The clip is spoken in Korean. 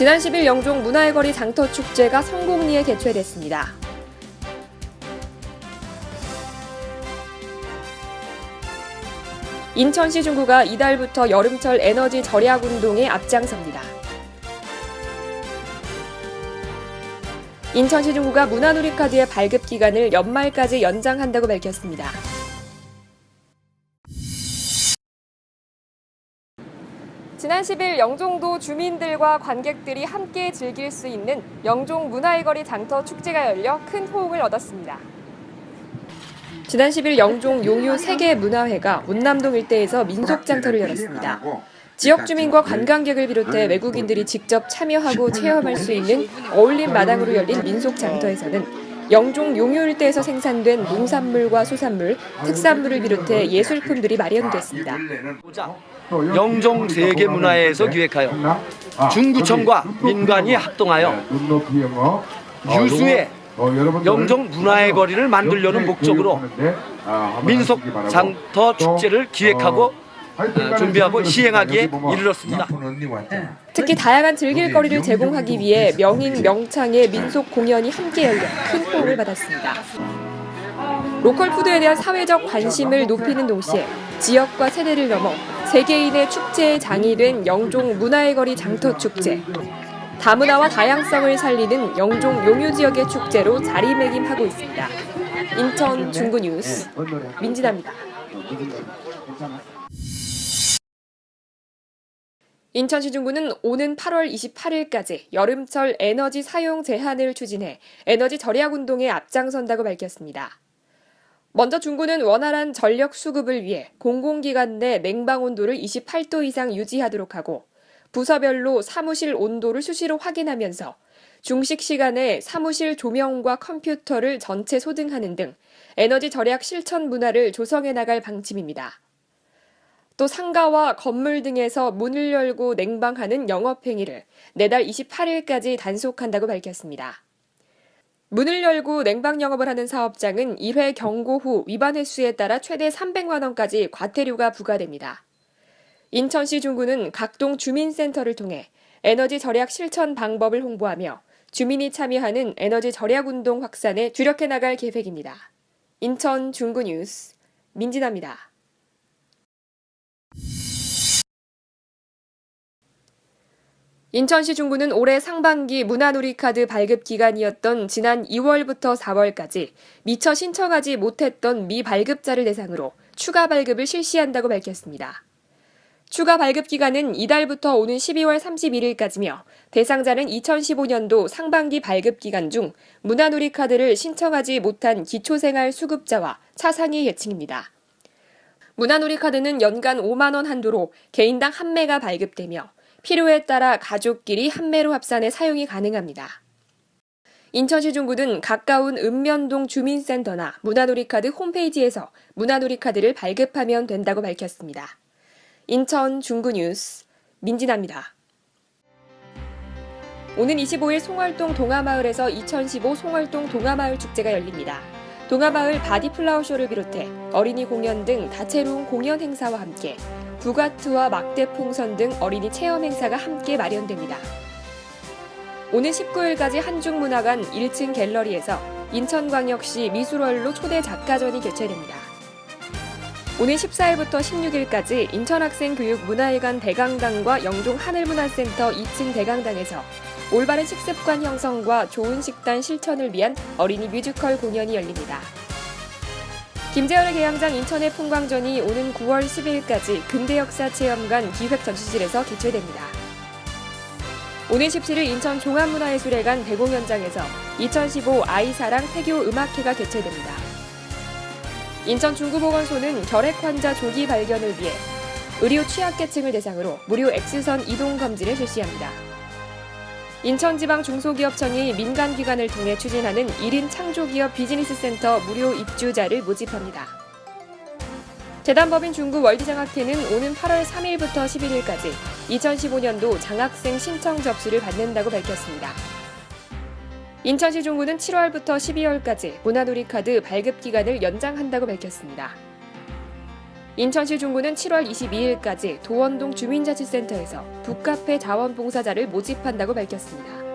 지난 10일 영종 문화의 거리 장터 축제가 성공리에 개최됐습니다. 인천시 중구가 이달부터 여름철 에너지 절약 운동에 앞장섭니다. 인천시 중구가 문화누리카드의 발급 기간을 연말까지 연장한다고 밝혔습니다. 지난 10일 영종도 주민들과 관객들이 함께 즐길 수 있는 영종 문화의 거리 장터 축제가 열려 큰 호응을 얻었습니다. 지난 10일 영종 용유 세계 문화회가 운남동 일대에서 민속 장터를 열었습니다. 지역 주민과 관광객을 비롯해 외국인들이 직접 참여하고 체험할 수 있는 어울림 마당으로 열린 민속 장터에서는 영종 용유 일대에서 생산된 농산물과 수산물, 특산물을 비롯해 예술품들이 마련됐습니다. 영종 세계 문화회에서 기획하여 중구청과 민관이 합동하여 유수의 영종 문화의 거리를 만들려는 목적으로 민속 장터 축제를 기획하고 어, 준비하고 시행하기에 이르렀습니다. 특히 다양한 즐길 거리를 제공하기 위해 명인 명창의 민속 공연이 함께 열려 큰 호응을 받았습니다. 로컬 푸드에 대한 사회적 관심을 높이는 동시에 지역과 세대를 넘어 세계인의 축제의 장이 된 영종 문화의 거리 장터 축제. 다문화와 다양성을 살리는 영종 용유 지역의 축제로 자리매김하고 있습니다. 인천 중구 뉴스 민진아입니다. 인천시 중구는 오는 8월 28일까지 여름철 에너지 사용 제한을 추진해 에너지 절약 운동에 앞장선다고 밝혔습니다. 먼저 중구는 원활한 전력 수급을 위해 공공기관 내 냉방 온도를 28도 이상 유지하도록 하고 부서별로 사무실 온도를 수시로 확인하면서 중식 시간에 사무실 조명과 컴퓨터를 전체 소등하는 등 에너지 절약 실천 문화를 조성해 나갈 방침입니다. 또 상가와 건물 등에서 문을 열고 냉방하는 영업행위를 내달 28일까지 단속한다고 밝혔습니다. 문을 열고 냉방 영업을 하는 사업장은 1회 경고 후 위반 횟수에 따라 최대 300만 원까지 과태료가 부과됩니다. 인천시 중구는 각동 주민센터를 통해 에너지 절약 실천 방법을 홍보하며 주민이 참여하는 에너지 절약 운동 확산에 주력해 나갈 계획입니다. 인천 중구 뉴스 민진아입니다. 인천시 중구는 올해 상반기 문화누리카드 발급 기간이었던 지난 2월부터 4월까지 미처 신청하지 못했던 미발급자를 대상으로 추가 발급을 실시한다고 밝혔습니다. 추가 발급 기간은 이달부터 오는 12월 31일까지며 대상자는 2015년도 상반기 발급 기간 중 문화누리카드를 신청하지 못한 기초생활 수급자와 차상위 계층입니다. 문화누리카드는 연간 5만 원 한도로 개인당 한 매가 발급되며 필요에 따라 가족끼리 한 매로 합산해 사용이 가능합니다. 인천시 중구는 가까운 읍면동 주민센터나 문화놀이카드 홈페이지에서 문화놀이카드를 발급하면 된다고 밝혔습니다. 인천 중구 뉴스 민진아입니다. 오는 25일 송월동 동아마을에서 2015 송월동 동아마을 축제가 열립니다. 동아마을 바디플라워 쇼를 비롯해 어린이 공연 등 다채로운 공연 행사와 함께 부가트와 막대 풍선 등 어린이 체험 행사가 함께 마련됩니다. 오는 19일까지 한중문화관 1층 갤러리에서 인천광역시 미술월로 초대 작가전이 개최됩니다. 오는 14일부터 16일까지 인천학생교육문화회관 대강당과 영종 하늘문화센터 2층 대강당에서 올바른 식습관 형성과 좋은 식단 실천을 위한 어린이 뮤지컬 공연이 열립니다. 김재열의 개항장 인천의 풍광전이 오는 9월 10일까지 근대역사 체험관 기획전시실에서 개최됩니다. 오는 17일 인천 종합문화예술회관 대공연장에서 2015 아이사랑 태교 음악회가 개최됩니다. 인천 중구보건소는 결핵 환자 조기 발견을 위해 의료 취약계층을 대상으로 무료 X선 이동 검진을 실시합니다. 인천지방 중소기업청이 민간기관을 통해 추진하는 1인 창조기업 비즈니스센터 무료 입주자를 모집합니다. 재단법인 중구 월드장학회는 오는 8월 3일부터 11일까지 2015년도 장학생 신청 접수를 받는다고 밝혔습니다. 인천시 중구는 7월부터 12월까지 문화놀이카드 발급 기간을 연장한다고 밝혔습니다. 인천시 중구는 7월 22일까지 도원동 주민자치센터에서 북카페 자원봉사자를 모집한다고 밝혔습니다.